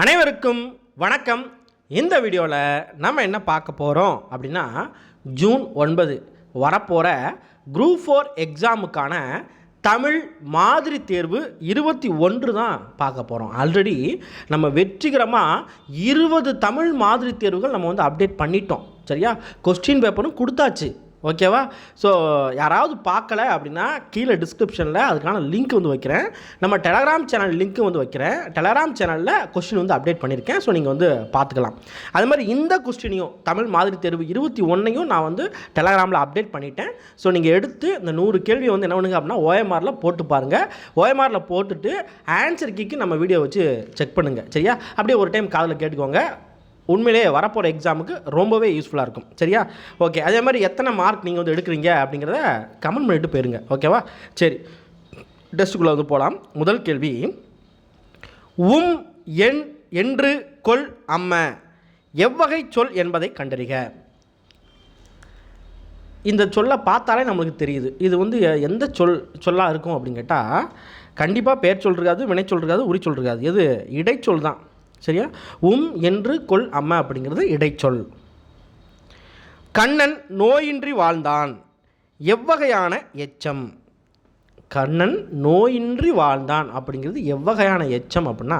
அனைவருக்கும் வணக்கம். இந்த வீடியோவில் நம்ம என்ன பார்க்க போகிறோம் அப்படின்னா ஜூன் ஒன்பது வரப்போகிற குரூப் ஃபோர் எக்ஸாமுக்கான தமிழ் மாதிரி தேர்வு இருபத்தி ஒன்று தான் பார்க்க போகிறோம் ஆல்ரெடி நம்ம வெற்றிகரமாக இருபது தமிழ் மாதிரி தேர்வுகள் நம்ம வந்து அப்டேட் பண்ணிட்டோம். சரியா? கொஸ்டின் பேப்பரும் கொடுத்தாச்சு. ஓகேவா? ஸோ யாராவது பார்க்கல அப்படின்னா கீழே டிஸ்கிரிப்ஷனில் அதுக்கான லிங்க் வந்து வைக்கிறேன். நம்ம டெலகிராம் சேனல் லிங்க் வந்து வைக்கிறேன். டெலகிராம் சேனலில் கொஸ்டின் வந்து அப்டேட் பண்ணியிருக்கேன். ஸோ நீங்கள் வந்து பார்த்துக்கலாம். அது மாதிரி இந்த கொஸ்டினையும் தமிழ் மாதிரி தேர்வு இருபத்தி ஒன்றையும் நான் வந்து டெலகிராமில் அப்டேட் பண்ணிட்டேன். ஸோ நீங்கள் எடுத்து இந்த நூறு கேள்வி வந்து என்ன பண்ணுங்க அப்படின்னா ஓஎம்ஆரில் போட்டு பாருங்கள் ஓஎம்ஆரில் போட்டுட்டு ஆன்சர் கீக்கு நம்ம வீடியோ வச்சு செக் பண்ணுங்கள் சரியா? அப்படியே ஒரு டைம் காதில் கேட்டுக்கோங்க. உண்மையிலேயே வரப்போகிற எக்ஸாமுக்கு ரொம்பவே யூஸ்ஃபுல்லாக இருக்கும். சரியா? ஓகே அதே மாதிரி எத்தனை மார்க் நீங்கள் வந்து எடுக்கிறீங்க அப்படிங்கிறத கமெண்ட் பண்ணிட்டு போயிருங்க. ஓகேவா சரி. டெஸ்ட்டுக்குள்ளே வந்து போகலாம் முதல் கேள்வி. உம் என் என்று கொள் அம்ம. எவ்வகை சொல் என்பதை கண்டறிக. இந்த சொல்லை பார்த்தாலே நம்மளுக்கு தெரியுது. இது வந்து எந்த சொல் சொல்லாக இருக்கும் அப்படின்னு கேட்டால் கண்டிப்பாக பேர் சொல் இருக்காது வினை சொல் இருக்காது உரி சொல் இருக்காது. எது? இடைச்சொல் தான். சரியா? உம் என்று கொள் அம்ம அப்படிங்கிறது இடைச்சொல். கண்ணன் நோயின்றி வாழ்ந்தான். எவ்வகையான எச்சம்? கண்ணன் நோயின்றி வாழ்ந்தான் அப்படிங்கிறது எவ்வகையான எச்சம் அப்படின்னா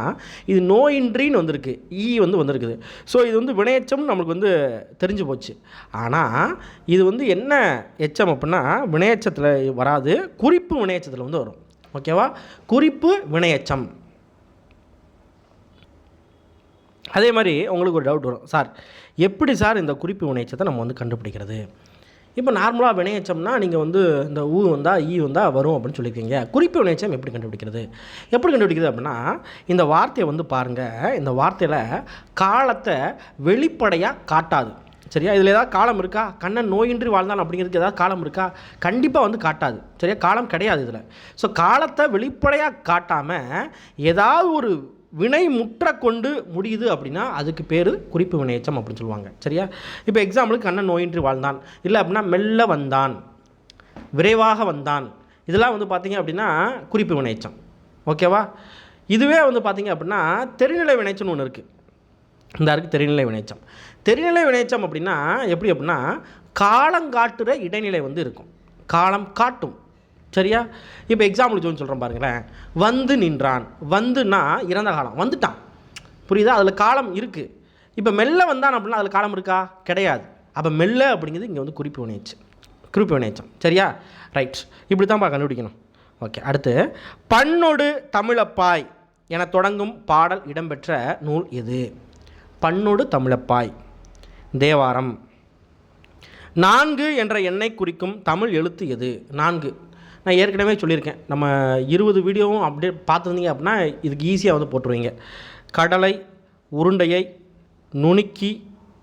இது நோயின்றின்னு வந்திருக்கு. ஈ வந்து வந்திருக்குது. ஸோ இது வந்து வினையச்சம் நம்மளுக்கு வந்து தெரிஞ்சு போச்சு. ஆனால் இது வந்து என்ன எச்சம் அப்படின்னா வினையச்சத்தில் வராது. குறிப்பு வினையச்சத்தில் வந்து வரும். ஓகேவா குறிப்பு வினையச்சம். அதே மாதிரி உங்களுக்கு ஒரு டவுட் வரும். சார் எப்படி சார் இந்த குறிப்பு வினையச்சத்தை நம்ம வந்து கண்டுபிடிக்கிறது? இப்போ நார்மலாக வினையச்சம்னா நீங்கள் வந்து இந்த ஊ வந்தால் ஈ வந்தால் வரும் அப்படின்னு சொல்லியிருக்கீங்க. குறிப்பு வினையச்சம் எப்படி கண்டுபிடிக்கிறது? எப்படி கண்டுபிடிக்கிறது அப்படின்னா இந்த வார்த்தையை வந்து பாருங்கள் இந்த வார்த்தையில் காலத்தை வெளிப்படையாக காட்டாது. சரியா? இதில் ஏதாவது காலம் இருக்கா? கண்ணன் நோயின்றி வாழ்ந்தான் அப்படிங்கிறதுக்கு ஏதாவது காலம் இருக்கா? கண்டிப்பாக வந்து காட்டாது. சரியா? காலம் கிடையாது இதில். ஸோ காலத்தை வெளிப்படையாக காட்டாமல் ஏதாவது ஒரு வினை முற்ற கொண்டு முடியுது அப்படின்னா அதுக்கு பேர் குறிப்பு வினையச்சம் அப்படின்னு சொல்லுவாங்க. சரியா? இப்போ எக்ஸாம்பிளுக்கு கண்ணன் நோயின்றி வாழ்ந்தான். இல்லை அப்படின்னா மெல்ல வந்தான். விரைவாக வந்தான். இதெல்லாம் வந்து பார்த்தீங்க அப்படின்னா குறிப்பு வினைச்சம் ஓகேவா இதுவே வந்து பார்த்தீங்க அப்படின்னா தெரிநிலை வினைச்சம்னு ஒன்று இருக்குது இந்த இருக்குது தெரிநிலை வினைச்சம் தெரிநிலை வினைச்சம் அப்படின்னா எப்படி அப்படின்னா காலங்காட்டுற இடைநிலை வந்து இருக்கும். காலம் காட்டும். சரியா? இப்போ எக்ஸாம்பிள் சொல்லி சொல்கிறேன் பாருங்களேன். வந்து நின்றான். வந்துன்னா இறந்த காலம். வந்துட்டான். புரியுதா? அதில் காலம் இருக்குது இப்போ மெல்ல வந்தான் அப்படின்னா அதில் காலம் இருக்கா? கிடையாது. அப்போ மெல்ல அப்படிங்கிறது இங்கே வந்து குறிப்பு வினைச்சு குறிப்பு வினைச்சம் சரியா? ரைட் இப்படி தான்ப்பா கண்டுபிடிக்கணும். ஓகே அடுத்து பண்ணொடு தமிழப்பாய் என தொடங்கும் பாடல் இடம்பெற்ற நூல் எது? பண்ணொடு தமிழப்பாய். தேவாரம். நான்கு என்ற எண்ணை குறிக்கும் தமிழ் எழுத்து எது? நான்கு. நான் ஏற்கனவே சொல்லியிருக்கேன். நம்ம இருபது வீடியோவும் அப்டேட் பார்த்துருந்தீங்க அப்படின்னா இதுக்கு ஈஸியாக வந்து போட்டுருவீங்க. கடலை உருண்டையை நுணுக்கி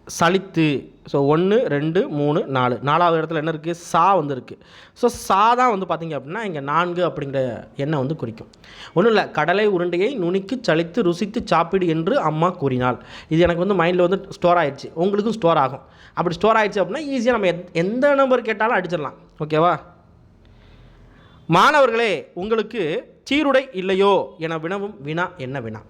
சளித்து ஸோ ஒன்று ரெண்டு மூணு நாலு. நாலாவது இடத்துல என்ன இருக்குது சா வந்து இருக்குது ஸோ சா தான் வந்து பார்த்தீங்க அப்படின்னா இங்கே நான்கு அப்படிங்கிற எண்ணெய் வந்து குறிக்கும். ஒன்றும் இல்லை கடலை உருண்டையை நுணுக்கி சலித்து ருசித்து சாப்பிடு என்று அம்மா கூறினாள். இது எனக்கு வந்து மைண்டில் வந்து ஸ்டோர் ஆகிடுச்சு உங்களுக்கும் ஸ்டோர் ஆகும். அப்படி ஸ்டோர் ஆகிடுச்சு அப்படின்னா ஈஸியாக நம்ம எந்த நம்பர் கேட்டாலும் அடிச்சிடலாம். ஓகேவா மாணவர்களே உங்களுக்கு சீருடை இல்லையோ என வினவும் வினா என்ன வினா?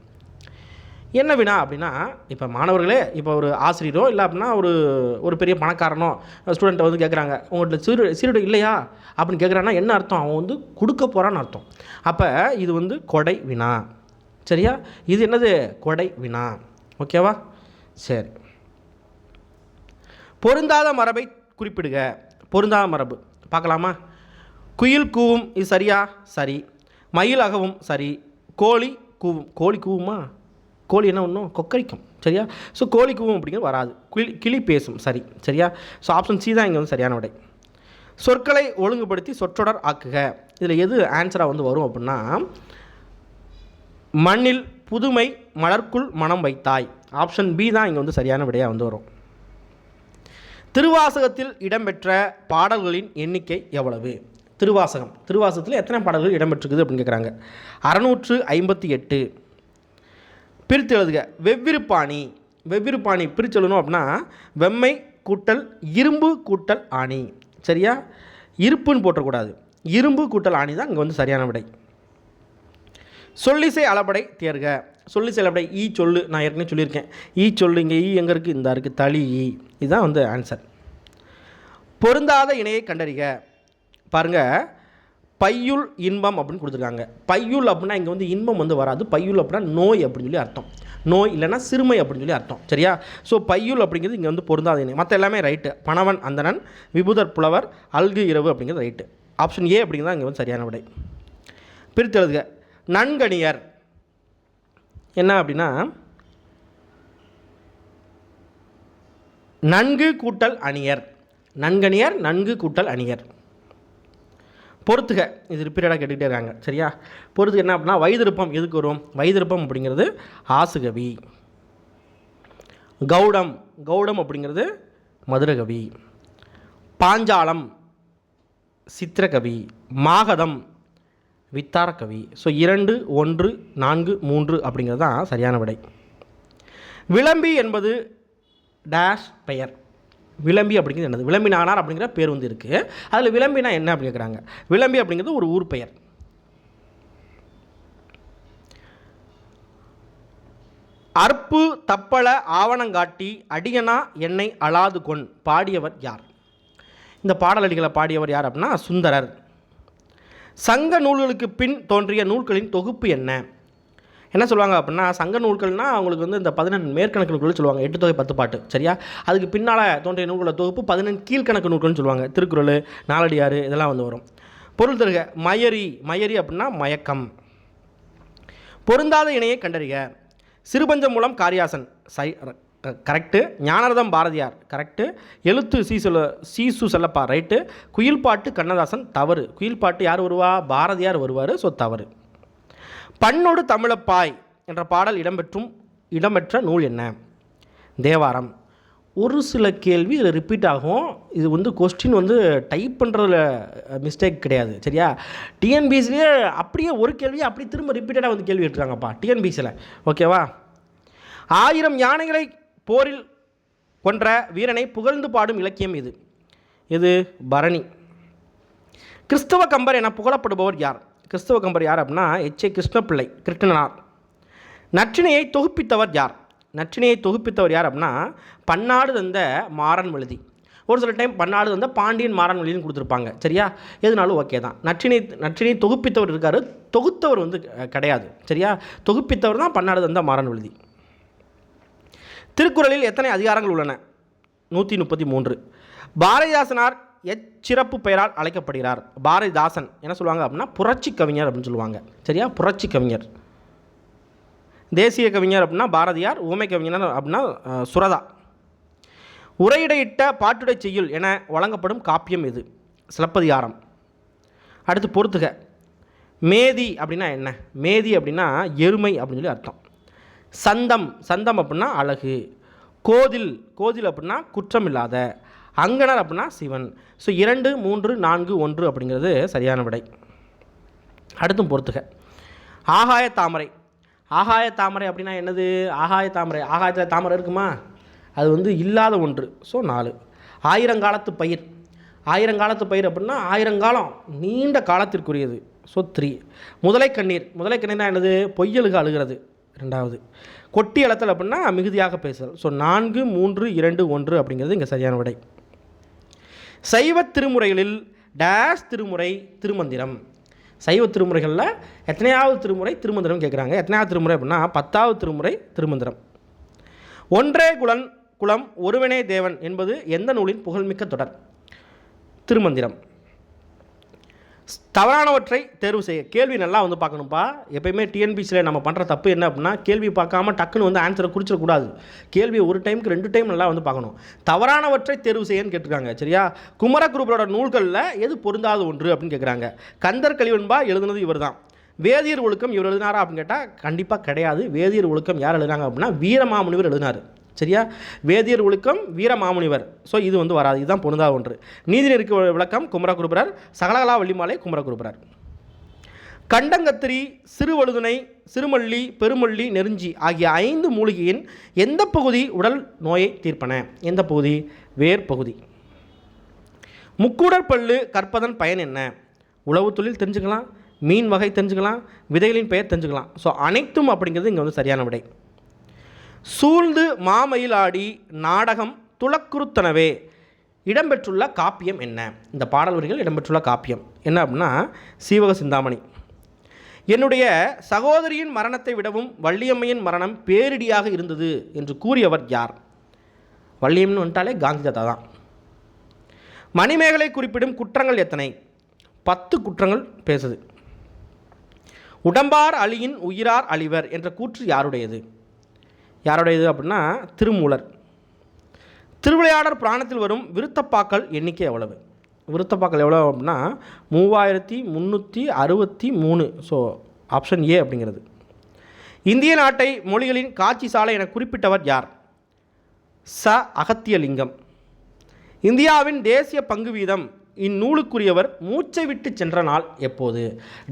என்ன வினா அப்படின்னா இப்போ மாணவர்களே இப்போ ஒரு ஆசிரியரோ இல்லை அப்படின்னா ஒரு ஒரு பெரிய பணக்காரனோ ஸ்டூடெண்ட்டை வந்து கேட்குறாங்க உங்கள்கிட்ட சீரு சீருடை இல்லையா? அப்படின்னு கேட்குறான்னா என்ன அர்த்தம்? அவன் வந்து கொடுக்க போகிறான்னு அர்த்தம். அப்போ இது வந்து கொடை வினா. சரியா? இது என்னது? கொடை வினா. ஓகேவா சரி. பொருந்தாத மரபை குறிப்பிடுக. பொருந்தாத மரபு. பார்க்கலாமா? குயில் கூவும் இது சரியா? சரி. மயில் அகவும் சரி. கோழி கூவும். கோழி கூவுமா? கோழி என்ன ஒன்றும் கொக்கரிக்கும். சரியா? ஸோ கோழி கூவும் அப்படிங்கிறது வராது. கிளி கிளி பேசும். சரி. சரியா? ஸோ ஆப்ஷன் சி தான் இங்கே வந்து சரியான விடை. சொற்களை ஒழுங்குபடுத்தி சொற்றொடர் ஆக்குக. இதில் எது ஆன்சராக வந்து வரும் அப்படின்னா மண்ணில் புதுமை மலர்க்குள் மனம் வைத்தாய். ஆப்ஷன் பி தான் இங்கே வந்து சரியான விடையாக வந்து வரும். திருவாசகத்தில் இடம்பெற்ற பாடல்களின் எண்ணிக்கை எவ்வளவு? திருவாசகம். திருவாசகத்தில் எத்தனை பாடல்கள் இடம்பெற்றிருக்குது அப்படின்னு கேட்குறாங்க அறநூற்று ஐம்பத்தி எட்டு. பிரித்து எழுதுக. வெவ்விறு பாணி வெவ்விறு வெவ்விருப்பாணி பிரித்து எழுதணும் அப்படின்னா வெம்மை கூட்டல் இரும்பு கூட்டல் ஆணி. சரியா? இருப்புன்னு போட்டக்கூடாது. இரும்பு கூட்டல் ஆணி தான் இங்கே வந்து சரியான விடை. சொல்லிசை அளபடை தேர்க. சொல்லிசை அளபடை ஈ சொல்லு. நான் ஏற்கனவே சொல்லியிருக்கேன். ஈ சொல்லு இங்கே ஈ எங்கே இருக்குது இந்த இருக்குது தளி ஈ. இதுதான் வந்து ஆன்சர். பொருந்தாத இணையை கண்டறிக. பாருங்கள் பையுள் இன்பம் அப்படின்னு கொடுத்துருக்காங்க. பையுள் அப்படின்னா இங்கே வந்து இன்பம் வந்து வராது. பையுள் அப்படின்னா நோய் அப்படின்னு சொல்லி அர்த்தம். நோய் இல்லைன்னா சிறுமை அப்படின்னு சொல்லி அர்த்தம். சரியா? ஸோ பையுள் அப்படிங்கிறது இங்கே வந்து பொருந்தாத. இணை மற்ற எல்லாமே ரைட்டு பணவன் அந்தணன் விபுதர் புலவர் அல்கு இரவு அப்படிங்கிறது ரைட்டு ஆப்ஷன் ஏ அப்படிங்கிறது இங்கே வந்து சரியான விடை. பிரித்து எழுதுக. நன்கணியர். என்ன அப்படின்னா நன்கு கூட்டல் அணியர். நன்கணியர் நன்கு கூட்டல் அணியர். பொறுத்துக. இது ரிப்பீட்டடாக கேட்டுக்கிட்டே இருக்காங்க. சரியா? பொறுத்துக்க என்ன அப்படின்னா வைதிருப்பம் எதுக்கு வரும்? வைதிருப்பம் அப்படிங்கிறது ஆசுகவி. கௌடம் கௌடம் அப்படிங்கிறது மதுரகவி. பாஞ்சாலம் சித்திரகவி. மாகதம் வித்தாரக்கவி ஸோ இரண்டு ஒன்று நான்கு மூன்று அப்படிங்கிறது தான் சரியான விடை. விளம்பி என்பது டேஷ் பெயர். விளம்பி அப்படிங்கிறது என்னது? விளம்பினானார் அப்படிங்கிற பேர் வந்து இருக்குது அதில் விளம்பினா என்ன அப்படி கேட்குறாங்க விளம்பி அப்படிங்கிறது ஒரு ஊர் பெயர். அற்பு தப்பள ஆவணங்காட்டி அடியனா என்னை அழாது கொண் பாடியவர் யார்? இந்த பாடலடிகளை பாடியவர் யார் அப்படின்னா சுந்தரர். சங்க நூல்களுக்கு பின் தோன்றிய நூல்களின் தொகுப்பு என்ன? என்ன சொல்லுவாங்க அப்படின்னா சங்க நூல்கள்னா அவங்களுக்கு வந்து இந்த பதினெண்டு மேற்கணக்கு நூல்கள் சொல்லுவாங்க. எட்டு தொகை பத்து பாட்டு. சரியா? அதுக்கு பின்னால் தோன்றிய நூல்களோட தொகுப்பு பதினெண்டு கீழ்கணக்கு நூல்கள்னு சொல்லுவாங்க. திருக்குறள் நாலடியாறு இதெல்லாம் வந்து வரும். பொருள் தருக மயரி மயரி அப்படின்னா மயக்கம். பொருந்தாத இணையை கண்டறிக. சிறுபஞ்சம் மூலம் காரியாசன். சை கரெக்டு ஞானரதம் பாரதியார். கரெக்டு எழுத்து சீசுல சீசு செல்லப்பா. ரைட்டு. குயில்பாட்டு கண்ணதாசன் தவறு. குயில்பாட்டு யார் வருவா? பாரதியார் வருவார். ஸோ தவறு. பண்ணோடு தமிழப்பாய் என்ற பாடல் இடம்பெற்றும் இடம்பெற்ற நூல் என்ன? தேவாரம். ஒரு சில கேள்வி இதில் ரிப்பீட் ஆகும். இது வந்து கொஸ்டின் வந்து டைப் பண்ணுறதுல மிஸ்டேக் கிடையாது. சரியா? டிஎன்பிசிலேயே அப்படியே ஒரு கேள்வியை அப்படியே திரும்ப ரிப்பீட்டடாக வந்து கேள்வி எடுத்துருக்காங்கப்பா டிஎன்பிசியில் ஓகேவா ஆயிரம் யானைகளை போரில் கொன்ற வீரனை புகழ்ந்து பாடும் இலக்கியம் இது. இது பரணி. கிறிஸ்தவ கம்பர் என புகழப்படுபவர் யார்? கிறிஸ்தவ கம்பர் யார் அப்படின்னா எச் ஏ கிருஷ்ணப்பிள்ளை கிருஷ்ணனார் நற்றினையை தொகுப்பித்தவர் யார்? நற்றினையை தொகுப்பித்தவர் யார் அப்படின்னா பன்னாடு தந்த மாறன் எழுதி ஒரு சில டைம் பன்னாடு தந்த பாண்டியன் மாறன் எழுதின்னு கொடுத்துருப்பாங்க. சரியா? எதுனாலும் ஓகே தான். நற்றினை நற்றினை தொகுப்பித்தவர் இருக்கார். தொகுத்தவர் வந்து கிடையாது. சரியா? தொகுப்பித்தவர் தான் பன்னாடு தந்த மாறன் எழுதி திருக்குறளில் எத்தனை அதிகாரங்கள் உள்ளன? நூற்றி முப்பத்தி மூன்று. பாரதிதாசனார் எச்சிறப்பு பெயரால் அழைக்கப்படுகிறார். பாரதிதாசன் என்ன சொல்லுவாங்க அப்படின்னா புரட்சி கவிஞர் அப்படின்னு சொல்லுவாங்க. சரியா? புரட்சி கவிஞர். தேசிய கவிஞர் அப்படின்னா பாரதியார் ஊமை கவிஞர் அப்படின்னா சுரதா. உரையிடையிட்ட பாட்டுடை செய்யுள் என வழங்கப்படும் காப்பியம் இது சிலப்பதிகாரம். அடுத்து பொறுத்துக. மேதி அப்படின்னா என்ன? மேதி அப்படின்னா எருமை அப்படின்னு சொல்லி அர்த்தம். சந்தம் சந்தம் அப்படின்னா அழகு. கோதில் கோதில் அப்படின்னா குற்றமில்லாத அங்கனர் அப்படின்னா சிவன். ஸோ இரண்டு மூன்று நான்கு ஒன்று அப்படிங்கிறது சரியான விடை. அடுத்தும் பொறுத்துக. ஆகாய தாமரை. ஆகாய தாமரை அப்படின்னா என்னது? ஆகாய தாமரை. ஆகாயத்தில் தாமரை இருக்குமா? அது வந்து இல்லாத ஒன்று. ஸோ நாலு. ஆயிரங்காலத்து பயிர். ஆயிரங்காலத்து பயிர் அப்படின்னா ஆயிரங்காலம் நீண்ட காலத்திற்குரியது. ஸோ த்ரீ முதலை கண்ணீர். முதலை கண்ணீர்னா என்னது? பொய்யலுக அழுகிறது. ரெண்டாவது கொட்டி அளத்தல் அப்படின்னா மிகுதியாக பேசுதல். ஸோ நான்கு மூன்று இரண்டு ஒன்று அப்படிங்கிறது இங்கே சரியான விடை. சைவ திருமுறைகளில் டேஷ் திருமுறை திருமந்திரம். சைவ திருமுறைகளில் எத்தனையாவது திருமுறை திருமந்திரம் கேட்குறாங்க எத்தனையாவது திருமுறை அப்படின்னா பத்தாவது திருமுறை திருமந்திரம். ஒன்றே குலன் குலம் ஒருவனே தேவன் என்பது எந்த நூலின் புகழ்மிக்க தொடர்? திருமந்திரம். தவறானவற்றை தேர்வு செய்ய கேள்வி நல்லா வந்து பார்க்கணும்ப்பா எப்பயுமே டிஎன்பிசியில் நம்ம பண்ணுற தப்பு என்ன அப்படின்னா கேள்வி பார்க்காம டக்குன்னு வந்து ஆன்சரை குறிச்சிடக்கூடாது கேள்வி ஒரு டைமுக்கு ரெண்டு டைம் நல்லா வந்து பார்க்கணும். தவறானவற்றை தேர்வு செய்யன்னு கேட்டிருக்காங்க சரியா? குமரகுருபரோட நூல்களில் எது பொருந்தாத ஒன்று அப்படின்னு கேட்குறாங்க. கந்தர் கலிவன்பா எழுதுனது இவர் தான் வேதியர் ஒழுக்கம் இவர் எழுதினாரா அப்படின்னு கேட்டால் கண்டிப்பாக கிடையாது. வேதியர் ஒழுக்கம் யார் எழுதுனாங்க அப்படின்னா வீரமாமுனிவர் எழுதினார். சரியா? வேதியர் ஒழுக்கம் வீரமாமுனிவர் ஸோ இது வந்து வராது. இதுதான் பொருந்தா ஒன்று. நீதிநெருக்கு விளக்கம் குமரகுருபரர் சகலகலா வள்ளிமாலை குமரகுருபரர் கண்டங்கத்திரி சிறுவழுதுனை சிறுமல்லி பெருமல்லி நெருஞ்சி ஆகிய ஐந்து மூலிகையின் எந்த பகுதி உடல் நோயை தீர்ப்பன? எந்த பகுதி? வேர் பகுதி. முக்கூடற்பல்லு கற்பதன் பயன் என்ன? உழவு தொழில் தெரிஞ்சுக்கலாம் மீன் வகை தெரிஞ்சுக்கலாம் விதைகளின் பெயர் தெரிஞ்சுக்கலாம். ஸோ அனைத்தும் அப்படிங்கிறது இங்கே வந்து சரியான விடை. சூழ்ந்து மாமயிலாடி நாடகம் துளக்குறுத்தனவே. இடம்பெற்றுள்ள காப்பியம் என்ன? இந்த பாடல் வரிகள் இடம்பெற்றுள்ள காப்பியம். என்ன அப்படின்னா சீவக சிந்தாமணி. என்னுடைய சகோதரியின் மரணத்தை விடவும் வள்ளியம்மையின் மரணம் பேரிடியாக இருந்தது என்று கூறியவர் யார்? வள்ளியம்னு வந்துட்டாலே காந்திதாதா தான். மணிமேகலை குறிப்பிடும் குற்றங்கள் எத்தனை? பத்து குற்றங்கள் பேசுது. உடம்பார் அழியின் உயிரார் அழிவர் என்ற கூற்று யாருடையது? யாருடையது அப்படின்னா திருமூலர். திருவிளையாடர் புராணத்தில் வரும் விருத்தப்பாக்கள் எண்ணிக்கை எவ்வளவு? விருத்தப்பாக்கள் எவ்வளோ அப்படின்னா மூவாயிரத்தி முந்நூற்றி அறுபத்தி மூணு. ஸோ ஆப்ஷன் ஏ அப்படிங்கிறது. இந்திய நாட்டை மொழிகளின் காட்சி சாலை என குறிப்பிட்டவர் யார்? ச. அகத்தியலிங்கம். இந்தியாவின் தேசிய பங்கு வீதம் இந்நூலுக்குரியவர் மூச்சை விட்டு சென்ற நாள் எப்போது?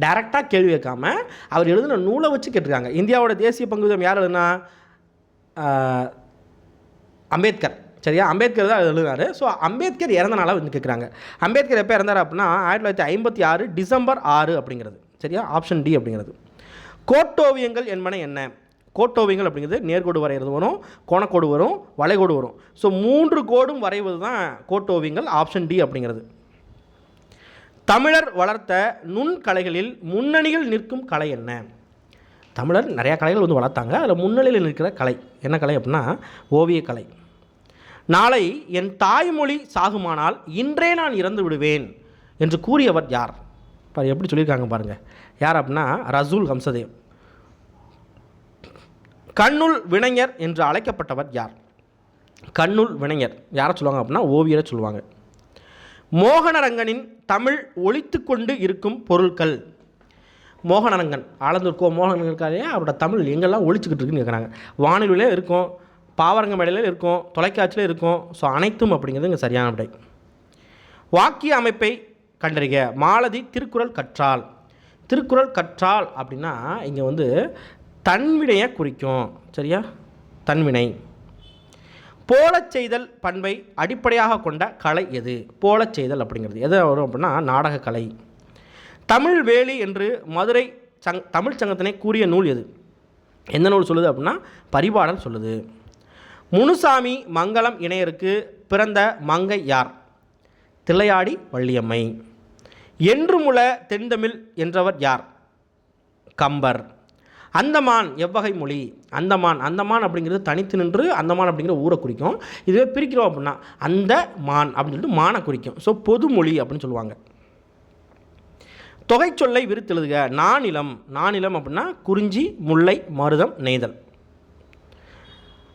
டைரெக்டாக கேள்வி வைக்காமல் அவர் எழுதின நூலை வச்சு கேட்டிருக்காங்க. இந்தியாவோட தேசிய பங்கு வீதம் யார் எழுதுனா? அம்பேத்கர். சரியா? அம்பேத்கர் தான் எழுதினாரு ஸோ அம்பேத்கர் இறந்த நாளாக வந்து கேட்குறாங்க. அம்பேத்கர் எப்போ இறந்தார் அப்படின்னா ஆயிரத்தி தொள்ளாயிரத்தி ஐம்பத்தி ஆறு டிசம்பர் ஆறு அப்படிங்கிறது. சரியா? ஆப்ஷன் டி அப்படிங்கிறது. கோட்டோவியங்கள் என்பன என்ன? கோட்டோவியங்கள் அப்படிங்கிறது நேர்கோடு வரைகிறது வரும் கோணக்கோடு வரும் வளைகோடு வரும். ஸோ மூன்று கோடும் வரைவது தான் கோட்டோவியங்கள் ஆப்ஷன் டி அப்படிங்கிறது. தமிழர் வளர்த்த நுண்கலைகளில் முன்னணியில் நிற்கும் கலை என்ன? தமிழர் நிறையா கலைகள் வந்து வளர்த்தாங்க. அதில் முன்னிலையில் இருக்கிற கலை என்ன கலை அப்படின்னா ஓவியக்கலை நாளை என் தாய்மொழி சாகுமானால் இன்றே நான் இறந்து விடுவேன் என்று கூறியவர் யார்? பாரு எப்படி சொல்லியிருக்காங்க பாருங்கள் யார் அப்படின்னா ரசூல் ஹம்சதேவ். கண்ணுள் வினைஞர் என்று அழைக்கப்பட்டவர் யார்? கண்ணுள் வினைஞர். யாரை சொல்லுவாங்க அப்படின்னா ஓவியரை சொல்லுவாங்க. மோகனரங்கனின் தமிழ் ஒழித்து கொண்டு இருக்கும் பொருட்கள் மோகனரங்கன் ஆலந்தூர் கோ மோகனரங்கன் இருக்காரே அவரோட தமிழ் எங்கெல்லாம் ஒழிச்சிக்கிட்டு இருக்குன்னு கேட்குறாங்க வானொலியிலே இருக்கும் பாவரங்க மேடையில் இருக்கும் தொலைக்காட்சியில் இருக்கும். ஸோ அனைத்தும் அப்படிங்கிறது இங்கே சரியான விடை. வாக்கிய அமைப்பை கண்டறிக. மாலதி திருக்குறள் கற்றால். திருக்குறள் கற்றால் அப்படின்னா இங்கே வந்து தன்வினையை குறிக்கும். சரியா? தன்வினை. போலச் செய்தல் பண்பை அடிப்படையாக கொண்ட கலை எது? போலச் செய்தல் அப்படிங்கிறது. எது வரும் அப்படின்னா நாடகக்கலை தமிழ் வேலி என்று மதுரை சங் தமிழ் சங்கத்தினை கூறிய நூல் எது? எந்த நூல் சொல்லுது அப்படின்னா பரிபாடல் சொல்லுது. முனுசாமி மங்களம் இணையருக்கு பிறந்த மங்கை யார்? தில்லையாடி வள்ளியம்மை. என்றுமுல தென்தமிழ் என்றவர் யார்? கம்பர். அந்தமான் எவ்வகை மொழி? அந்தமான். அந்தமான் அப்படிங்கிறது தனித்து நின்று அந்தமான் அப்படிங்கிற ஊரை குறிக்கும். இதுவே பிரிக்கிறோம் அப்படின்னா அந்த மான் அப்படின்னு சொல்லிட்டு மானை குறிக்கும். ஸோ பொதுமொழி அப்படின்னு சொல்லுவாங்க. தொகை சொல்லை விரித்தெழுதுக. நானிலம் நானிலம் அப்படின்னா குறிஞ்சி முல்லை மருதம் நெய்தல்.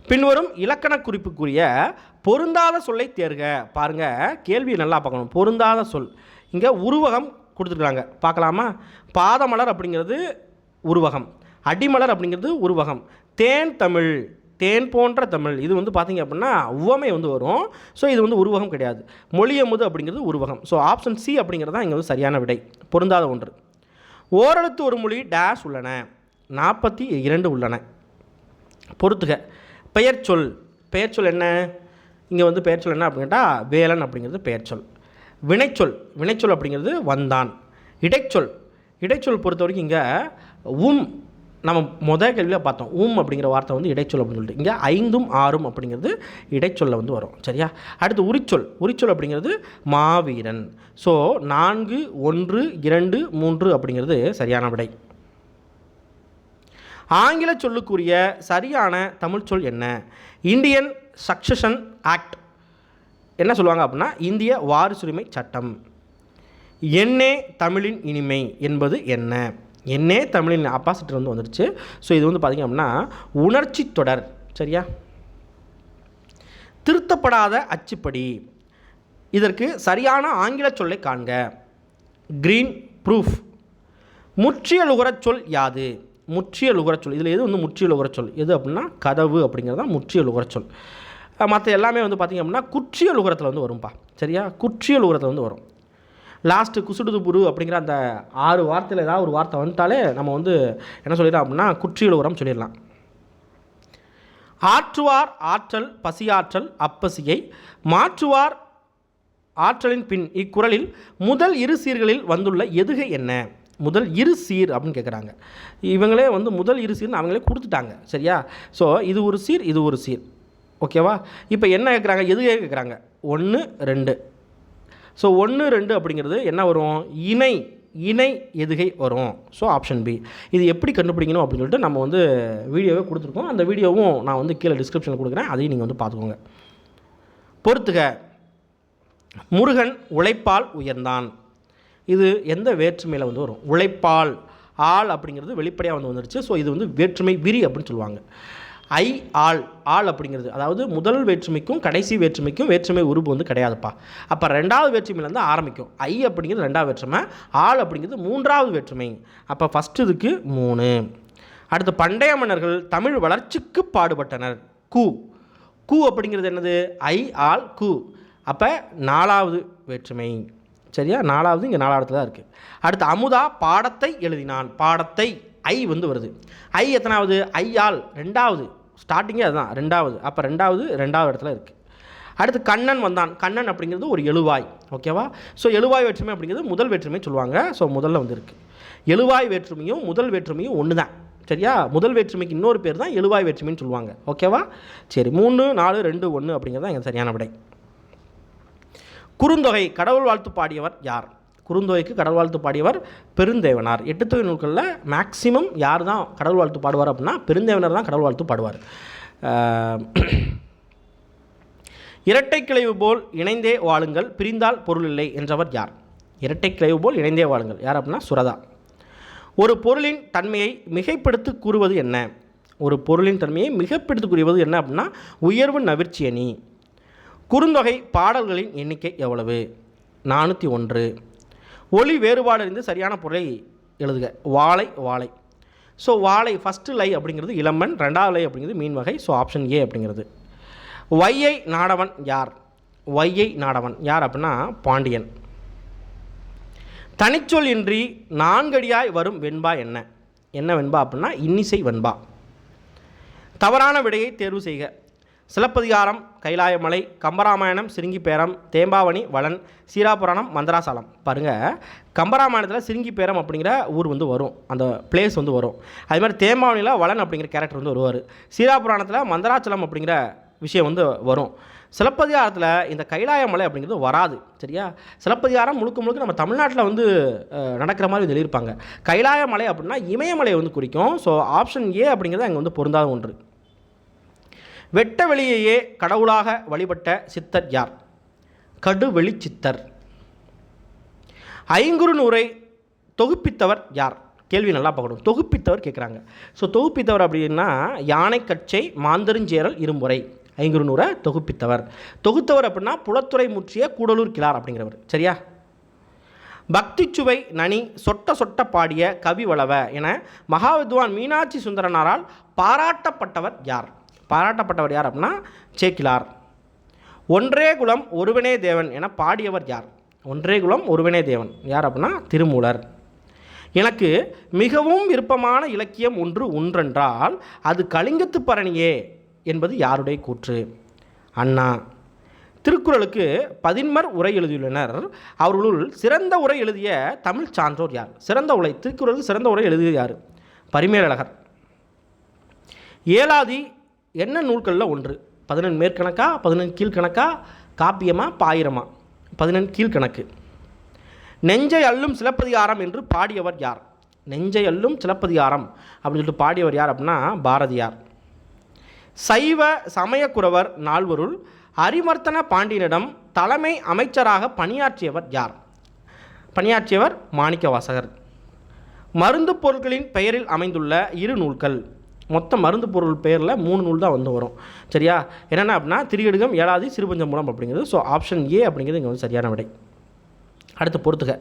பின்வரும் இலக்கண குறிப்புக்குரிய பொருந்தாத சொல்லை தேர்க. பாருங்கள் கேள்வியை நல்லா பார்க்கணும். பொருந்தாத சொல். இங்கே உருவகம் கொடுத்துருக்காங்க. பார்க்கலாமா? பாதமலர் அப்படிங்கிறது உருவகம். அடிமலர் அப்படிங்கிறது உருவகம். தேன் தமிழ். தேன் போன்ற தமிழ். இது வந்து பார்த்தீங்க அப்படின்னா உவமை வந்து வரும். ஸோ இது வந்து உருவகம் கிடையாது. மொழியமுது அப்படிங்கிறது உருவகம். ஸோ ஆப்ஷன் சி அப்படிங்கிறது தான் இங்கே வந்து சரியான விடை. பொருந்தாத ஒன்று. ஓரெழுத்து ஒரு மொழி டேஷ் உள்ளன. நாற்பத்தி இரண்டு உள்ளன. பொறுத்துக. பெயர்ச்சொல் பெயர்ச்சொல் என்ன? இங்கே வந்து பெயர்ச்சொல் என்ன அப்படின்ட்டா வேலன் அப்படிங்கிறது பெயர்ச்சொல் வினைச்சொல். வினைச்சொல் அப்படிங்கிறது வந்தான். இடைச்சொல். இடைச்சொல் பொறுத்த வரைக்கும் இங்கே உம் நம்ம முதல் கேள்வியில் பார்த்தோம் ஊம் அப்படிங்கிற வார்த்தை வந்து இடைச்சொல் அப்படின்னு சொல்லிட்டு. இங்கே ஐந்தும் ஆறும் அப்படிங்கிறது இடைச்சொல்ல வந்து வரும் சரியா? அடுத்து உரிச்சொல் உரிச்சொல் அப்படிங்கிறது மாவீரன். ஸோ நான்கு ஒன்று இரண்டு மூன்று அப்படிங்கிறது சரியான விடை. ஆங்கில சொல்லுக்குரிய சரியான தமிழ் சொல் என்ன? Indian succession act. என்ன சொல்லுவாங்க அப்படின்னா இந்திய வாரிசுரிமை சட்டம். என்னே தமிழின் இனிமை என்பது என்ன? என்னே தமிழின் அப்பாசிட்டர் வந்து வந்துடுச்சு. ஸோ இது வந்து பார்த்திங்க அப்படின்னா உணர்ச்சி தொடர். சரியா? திருத்தப்படாத அச்சுப்படி. இதற்கு சரியான ஆங்கில சொல்லை காண்க. க்ரீன் ப்ரூஃப் முற்றியல் லுகரச் சொல் யாது? முற்றியல் உகரச்சொல் இதில் எது வந்து முற்றியல் லுகரச் சொல்? எது அப்படின்னா கதவு அப்படிங்கிறது தான் முற்றியல் லுகரச் சொல். மற்ற எல்லாமே வந்து பார்த்திங்க அப்படின்னா குற்றியல் உகரத்தில் வந்து வரும்பா. சரியா? குற்றியல் உரத்தில் வந்து வரும். லாஸ்ட்டு குசுடுது புரு அப்படிங்கிற அந்த ஆறு வார்த்தையில் ஏதாவது ஒரு வார்த்தை வந்துட்டாலே நம்ம வந்து என்ன சொல்லிடலாம் அப்படின்னா குற்றியல் உரம் சொல்லிடலாம். ஆற்றுவார் ஆற்றல் பசியாற்றல் அப்பசியை மாற்றுவார் ஆற்றலின் பின் இக்குறளில் முதல் இரு சீர்களில் வந்துள்ள எதுகை என்ன? முதல் இரு சீர் அப்படின்னு கேட்குறாங்க இவங்களே வந்து முதல் இரு சீர்னு அவங்களே கொடுத்துட்டாங்க. சரியா? ஸோ இது ஒரு சீர் இது ஒரு சீர். ஓகேவா இப்போ என்ன கேட்குறாங்க எதுகை கேட்குறாங்க ஒன்று ரெண்டு. ஸோ ஒன்று ரெண்டு அப்படிங்கிறது என்ன வரும்? இணை இணை எதுகை வரும். ஸோ ஆப்ஷன் பி இது எப்படி கண்டுபிடிக்கணும் அப்படின்னு சொல்லிட்டு நம்ம வந்து வீடியோவே கொடுத்துருக்கோம். அந்த வீடியோவும் நான் வந்து கீழே டிஸ்கிரிப்ஷனில் கொடுக்குறேன். அதையும் நீங்கள் வந்து பார்த்துக்கோங்க. பொறுத்துக. முருகன் உழைப்பால் உயர்ந்தான். இது எந்த வேற்றுமையில் வந்து வரும்? உழைப்பால். ஆள் அப்படிங்கிறது வெளிப்படையாக வந்து வந்துருச்சு. ஸோ இது வந்து வேற்றுமை விரி அப்படின்னு சொல்லுவாங்க. ஐ ஆள். ஆள் அப்படிங்கிறது. அதாவது முதல் வேற்றுமைக்கும் கடைசி வேற்றுமைக்கும் வேற்றுமை உருவு வந்து கிடையாதுப்பா. அப்போ ரெண்டாவது வேற்றுமையிலேருந்து ஆரம்பிக்கும். ஐ அப்படிங்கிறது ரெண்டாவது வேற்றுமை ஆள் அப்படிங்கிறது மூன்றாவது வேற்றுமை. அப்போ ஃபஸ்ட்டு இதுக்கு மூணு. அடுத்து பண்டைய மன்னர்கள் தமிழ் வளர்ச்சிக்கு பாடுபட்டனர். கு. கு அப்படிங்கிறது என்னது? ஐ ஆள் கு. அப்போ நாலாவது வேற்றுமை. சரியா? நாலாவது இங்கே நாலாவது தான் இருக்குது அடுத்து அமுதா பாடத்தை எழுதினான். பாடத்தை ஐ வந்து வருது. ஐ எத்தனாவது? ஐயால் ரெண்டாவது. ஸ்டார்டிங்கே அதுதான் ரெண்டாவது. அப்போ ரெண்டாவது ரெண்டாவது இடத்துல இருக்குது அடுத்து கண்ணன் வந்தான். கண்ணன் அப்படிங்கிறது ஒரு எழுவாய் ஓகேவா ஸோ எழுவாய் வேற்றுமை அப்படிங்கிறது முதல் வேற்றுமை சொல்லுவாங்க. ஸோ முதல்ல வந்து இருக்குது எழுவாய் வேற்றுமையும் முதல் வேற்றுமையும் ஒன்று தான் சரியா? முதல் வேற்றுமைக்கு இன்னொரு பேர் தான் எழுவாய் வேற்றுமைன்னு சொல்லுவாங்க. ஓகேவா சரி மூணு நாலு ரெண்டு ஒன்று அப்படிங்கிறது தான் எங்கள் சரியான விடை. குறுந்தொகை கடவுள் வாழ்த்து பாடியவர் யார்? குறுந்தொகைக்கு கடல் வாழ்த்து பாடியவர் பெருந்தேவனார். எட்டுத்தொகை நூல்களில் மேக்சிமம் யார் தான் கடல் வாழ்த்து பாடுவார் அப்படின்னா பெருந்தேவனர் தான் கடல் வாழ்த்து பாடுவார். இரட்டை கிளைவு போல் இணைந்தே வாழுங்கள் பிரிந்தால் பொருள் இல்லை என்றவர் யார்? இரட்டை கிளைவு போல் இணைந்தே வாழுங்கள். யார் அப்படின்னா சுரதா. ஒரு பொருளின் தன்மையை மிகைப்படுத்தி கூறுவது என்ன? ஒரு பொருளின் தன்மையை மிகைப்படுத்தி கூறுவது என்ன அப்படின்னா உயர்வு நவிர்ச்சி அணி. குறுந்தொகை பாடல்களின் எண்ணிக்கை எவ்வளவு? நானூற்றி ஒன்று. ஒளி வேறுபாடு அறிந்து சரியான பொருளை எழுதுக. வாழை வாழை. ஸோ வாழை ஃபஸ்ட்டு லை அப்படிங்கிறது இளம்பன் ரெண்டாவது லை அப்படிங்கிறது மீன் வகை. ஸோ ஆப்ஷன் ஏ அப்படிங்கிறது. வையை நாடவன் யார்? வையை நாடவன். யார் அப்படின்னா பாண்டியன். தனிச்சொல் இன்றி நான்கடியாய் வரும் வெண்பா என்ன? என்ன வெண்பா அப்படின்னா இன்னிசை வெண்பா. தவறான விடையை தேர்வு செய்க. சிலப்பதிகாரம் கைலாயமலை கம்பராமாயணம் சிருங்கிப்பேரம் தேம்பாவணி வளன் சீராபுராணம் மந்திராசாலம். பாருங்கள் கம்பராமாயணத்தில் சிருங்கிப்பேரம் அப்படிங்கிற ஊர் வந்து வரும். அந்த பிளேஸ் வந்து வரும். அதே மாதிரி தேம்பாவணியில் வளன் அப்படிங்கிற கேரக்டர் வந்து வருவார். சீராபுராணத்தில் மந்திராச்சலம் அப்படிங்கிற விஷயம் வந்து வரும். சிலப்பதிகாரத்தில் இந்த கைலாயமலை அப்படிங்கிறது வராது. சரியா? சிலப்பதிகாரம் முழுக்க முழுக்க நம்ம தமிழ்நாட்டில் வந்து நடக்கிற மாதிரி வந்து எழுதியிருப்பாங்க. கைலாயமலை அப்படின்னா இமயமலையை வந்து குறிக்கும். ஸோ ஆப்ஷன் ஏ அப்படிங்கிறது அங்கே வந்து பொருந்தாத ஒன்று. வெட்ட வெளியையே கடவுளாக வழிபட்ட சித்தர் யார்? கடுவெளி சித்தர் ஐங்குறு நூரை தொகுப்பித்தவர் யார்? கேள்வி நல்லா பார்க்கணும். தொகுப்பித்தவர் கேட்குறாங்க. ஸோ தொகுப்பித்தவர் அப்படின்னா யானை கச்சை மாந்தருஞ்சேரல் இருமுறை ஐங்குறுநூரை தொகுப்பித்தவர். தொகுத்தவர் அப்படின்னா புலத்துறை முற்றிய கூடலூர் கிளார் அப்படிங்கிறவர். சரியா? பக்திச்சுவை நனி சொட்ட சொட்ட பாடிய கவி வளவ என மகாவித்வான் மீனாட்சி சுந்தரனாரால் பாராட்டப்பட்டவர் யார்? பாராட்டப்பட்டவர் யார் அப்படின்னா சேக்கிலார். ஒன்றே குலம் ஒருவனே தேவன் என பாடியவர் யார்? ஒன்றே குலம் ஒருவனே தேவன். யார் அப்படின்னா திருமூலர். எனக்கு மிகவும் விருப்பமான இலக்கியம் ஒன்று ஒன்றென்றால் அது கலிங்கத்து பரணியே என்பது யாருடைய கூற்று? அண்ணா. திருக்குறளுக்கு பதின்மர் உரை எழுதியுள்ளனர். அவர்களுள் சிறந்த உரை எழுதிய தமிழ் சான்றோர் யார்? சிறந்த உரை திருக்குறளுக்கு சிறந்த உரை எழுதியது யார்? பரிமேலழகர். ஏலாதி என்ன நூல்களில் ஒன்று? பதினெண் மேற்கணக்கா பதினெண் கீழ்கணக்கா காப்பியமா பாயிரமா? பதினெண் கீழ்கணக்கு. நெஞ்சை அள்ளும் சிலப்பதிகாரம் என்று பாடியவர் யார்? நெஞ்சை அள்ளும் சிலப்பதிகாரம் அப்படின்னு சொல்லிட்டு பாடியவர் யார் அப்படின்னா பாரதியார். சைவ சமயக்குறவர் நால்வருள் அரிமர்த்தன பாண்டியனிடம் தலைமை அமைச்சராக பணியாற்றியவர் யார்? பணியாற்றியவர் மாணிக்கவாசகர். மருந்து பொருட்களின் பெயரில் அமைந்துள்ள இரு நூல்கள். மொத்த மருந்து பொருள் பெயரில் மூணு நூல் தான் வந்து வரும். சரியா? என்னென்ன அப்படின்னா திரியடுகம் ஏழாதி சிறுபஞ்சமூலம் அப்படிங்கிறது. ஸோ ஆப்ஷன் ஏ அப்படிங்கிறது இங்கே வந்து சரியான விடை. அடுத்து பொறுத்துக.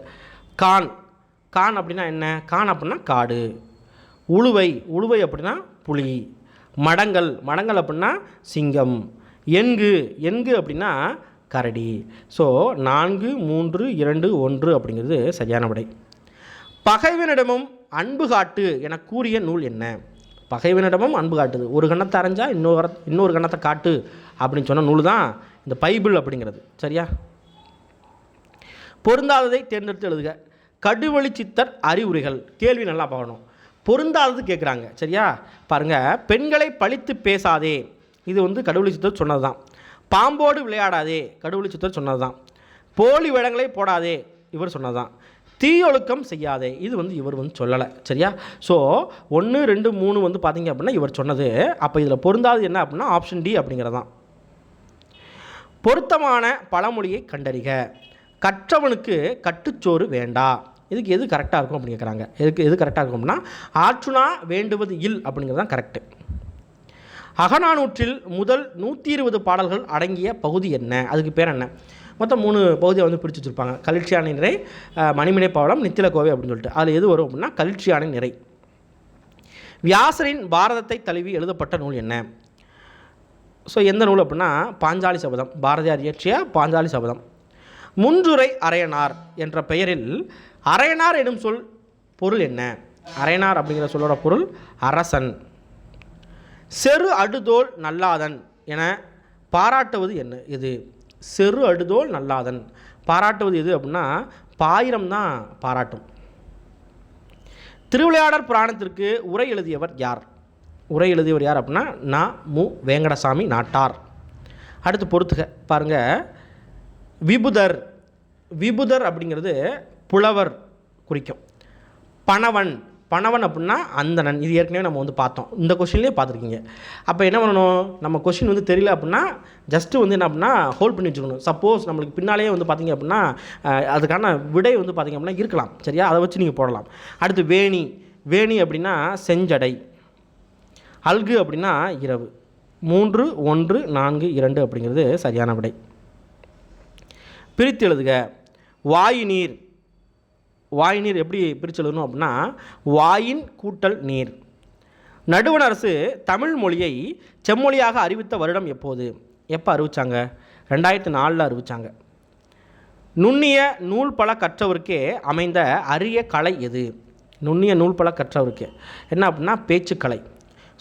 கான். கான் அப்படின்னா என்ன? கான் அப்படின்னா காடு. உழுவை. உழுவை அப்படின்னா புலி. மடங்கள் மடங்கள் அப்படின்னா சிங்கம். எங்கு? எங்கு அப்படின்னா கரடி. ஸோ நான்கு மூன்று இரண்டு ஒன்று அப்படிங்கிறது சரியான விடை. பகைவனிடமும் அன்பு காட்டு என கூறிய நூல் என்ன? பகைவனிடமும் அன்பு காட்டுது. ஒரு கணத்தை அரைஞ்சா இன்னொரு இன்னொரு கணத்தை காட்டு அப்படின்னு சொன்ன நூல் தான் இந்த பைபிள் அப்படிங்கிறது. சரியா? பொருந்தாததை தேர்ந்தெடுத்து எழுதுக. கடுவழி சித்தர் அறிவுரைகள். கேள்வி நல்லா பார்க்கணும். பொருந்தாதது கேட்குறாங்க சரியா? பாருங்கள் பெண்களை பழித்து பேசாதே. இது வந்து கடவுளி சித்தர் சொன்னது தான் பாம்போடு விளையாடாதே. கடவுளி சித்தர் சொன்னது தான் போலி வேடங்களை போடாதே. இவர் சொன்னது தான் தீயொழுக்கம் செய்யாதே. இது வந்து இவர் வந்து சொல்லலை. சரியா? ஸோ ஒன்று ரெண்டு மூணு வந்து பார்த்தீங்க அப்படின்னா இவர் சொன்னது. அப்போ இதில் பொருந்தாது என்ன அப்படின்னா ஆப்ஷன் டி அப்படிங்கிறது தான் பொருத்தமான பழமொழியை கண்டறிக. கற்றவனுக்கு கட்டுச்சோறு வேண்டா. இதுக்கு எது கரெக்டாக இருக்கும் அப்படின்னு கேட்குறாங்க எதுக்கு எது கரெக்டாக இருக்கும் அப்படின்னா ஆற்றுனா வேண்டுவது இல் அப்படிங்கிறது தான் கரெக்டு அகநானூற்றில் முதல் நூற்றி இருபது பாடல்கள் அடங்கிய பகுதி என்ன? அதுக்கு பேர் என்ன? மொத்தம் மூணு பகுதியை வந்து பிரித்து வச்சுருப்பாங்க. கலிழ்ச்சியான நிறை மணிமனை பவளம் நித்தில கோவை அப்படின்னு சொல்லிட்டு. அதில் எது வரும் அப்படின்னா கலிழ்ச்சியான நிறை. வியாசரின் பாரதத்தை தழுவி எழுதப்பட்ட நூல் என்ன? ஸோ எந்த நூல் அப்படின்னா பாஞ்சாலி சபதம். பாரதியார் இயற்றிய பாஞ்சாலி சபதம். முன்றுரை அரையனார் என்ற பெயரில் அரையனார் எனும் சொல் பொருள் என்ன? அரையனார் அப்படிங்கிற சொல்லோட பொருள் அரசன். செரு அடுதோல் நல்லாதன் என பாராட்டுவது என்ன இது? செரு அடுதோல் நல்லாதன். பாராட்டுவது எது அப்படின்னா பாயிரம் தான் பாராட்டும். திருவிளையாடற் புராணத்திற்கு உரை எழுதியவர் யார்? உரை எழுதியவர் யார் அப்படின்னா நா. மு. வேங்கடசாமி நாட்டார். அடுத்து பொறுத்துக பாருங்க. விபுதர். விபுதர் அப்படிங்கிறது புலவர் குறிக்கும். பணவன். பணவன் அப்படின்னா அந்தணன் இது ஏற்கனவே நம்ம வந்து பார்த்தோம். இந்த கொஷின்லேயே பார்த்துருக்கீங்க. அப்போ என்ன பண்ணணும்? நம்ம கொஷின் வந்து தெரியல அப்படின்னா ஜஸ்ட்டு வந்து என்ன அப்படின்னா ஹோல்ட் பண்ணி வச்சுக்கணும். சப்போஸ் நம்மளுக்கு பின்னாலேயே வந்து பார்த்தீங்க அப்படின்னா அதுக்கான விடை வந்து பார்த்திங்க அப்படின்னா இருக்கலாம். சரியா? அதை வச்சு நீங்கள் போடலாம். அடுத்து வேணி. வேணி அப்படின்னா செஞ்சடை. அல்கு அப்படின்னா இரவு. மூன்று ஒன்று நான்கு இரண்டு அப்படிங்கிறது சரியான விடை. பிரித்து எழுதுக. வாயு நீர். வாய் நீர் எப்படி பிரித்து எழுதணும் அப்படின்னா வாயின் கூட்டல் நீர். நடுவண் அரசு தமிழ் மொழியை செம்மொழியாக அறிவித்த வருடம் எப்போது? எப்போ அறிவித்தாங்க ரெண்டாயிரத்தி நாலில் அறிவித்தாங்க நுண்ணிய நூல் பல கற்றவருக்கே அமைந்த அரிய கலை எது? நுண்ணிய நூல் பல கற்றவருக்கு. என்ன அப்படின்னா பேச்சுக்கலை.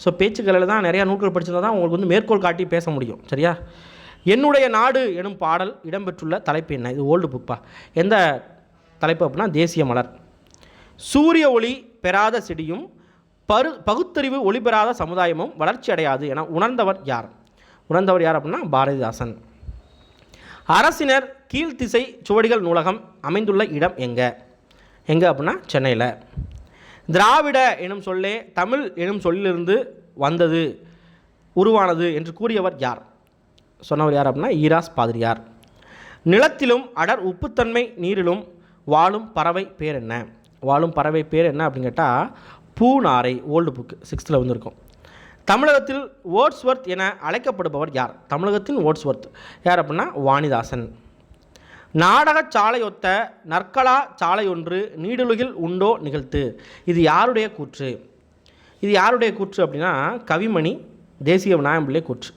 ஸோ பேச்சுக்கலையில் தான் நிறையா நூல்கள் படிச்சிருந்தால் தான் உங்களுக்கு வந்து மேற்கோள் காட்டி பேச முடியும். சரியா? என்னுடைய நாடு எனும் பாடல் இடம்பெற்றுள்ள தலைப்பு என்ன? இது ஓல்டு புக்பா எந்த தலைப்பு அப்படின்னா தேசிய மலர். சூரிய ஒளி பெறாத செடியும் பரு பகுத்தறிவு ஒளி பெறாத சமுதாயமும் வளர்ச்சி அடையாது என உணர்ந்தவர் யார்? உணர்ந்தவர் யார் அப்படின்னா பாரதிதாசன். அரசினர் கீழ்த்திசை சுவடிகள் நூலகம் அமைந்துள்ள இடம் எங்கே? எங்கே அப்படின்னா சென்னையில். திராவிட எனும் சொல்லே தமிழ் எனும் சொல்லிலிருந்து வந்தது உருவானது என்று கூறியவர் யார்? சொன்னவர் யார் அப்படின்னா ஈராஸ் பாதிரியார். நிலத்திலும் அடர் உப்புத்தன்மை நீரிலும் வாழும் பறவை பேர் என்ன? வாழும் பறவை பேர் என்ன அப்படின்னு கேட்டால் பூநாரை ஓல்டு புக்கு சிக்ஸ்த்தில் வந்திருக்கும். தமிழகத்தில் ஓட்ஸ்வர்த் என அழைக்கப்படுபவர் யார்? தமிழகத்தின் ஓட்ஸ்வர்த். யார் அப்படின்னா வாணிதாசன். நாடகச் சாலையொத்த நற்கலா சாலையொன்று நீடுலகில் உண்டோ நிகழ்த்து. இது யாருடைய கூற்று? இது யாருடைய கூற்று அப்படின்னா கவிமணி தேசிய விநாயகம்பிள்ளை கூற்று.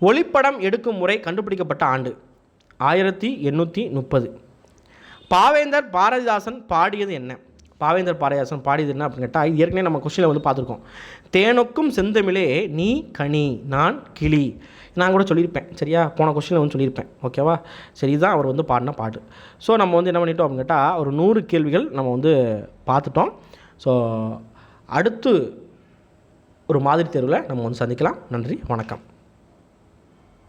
ஒளிப்படம் எடுக்கும் முறை கண்டுபிடிக்கப்பட்ட ஆண்டு. ஆயிரத்தி எண்ணூற்றி முப்பது. பாவேந்தர் பாரதிதாசன் பாடியது என்ன? பாவேந்தர் பாரதிதாசன் பாடியது என்ன அப்படின்னு கேட்டால் இது ஏற்கனவே நம்ம கொஸ்டினில் வந்து பார்த்துருக்கோம். தேனுக்கும் செந்தமிழே நீ கனி நான் கிளி. நான் கூட சொல்லியிருப்பேன் சரியா? போன கொஸ்டினில் வந்து சொல்லியிருப்பேன் ஓகேவா சரி இதுதான் அவர் வந்து பாடின பாட்டு. ஸோ நம்ம வந்து என்ன பண்ணிட்டோம் அப்படின்னு கேட்டால் ஒரு நூறு கேள்விகள் நம்ம வந்து பார்த்துட்டோம். ஸோ அடுத்து ஒரு மாதிரி தேர்வில் நம்ம வந்து சந்திக்கலாம். நன்றி வணக்கம்.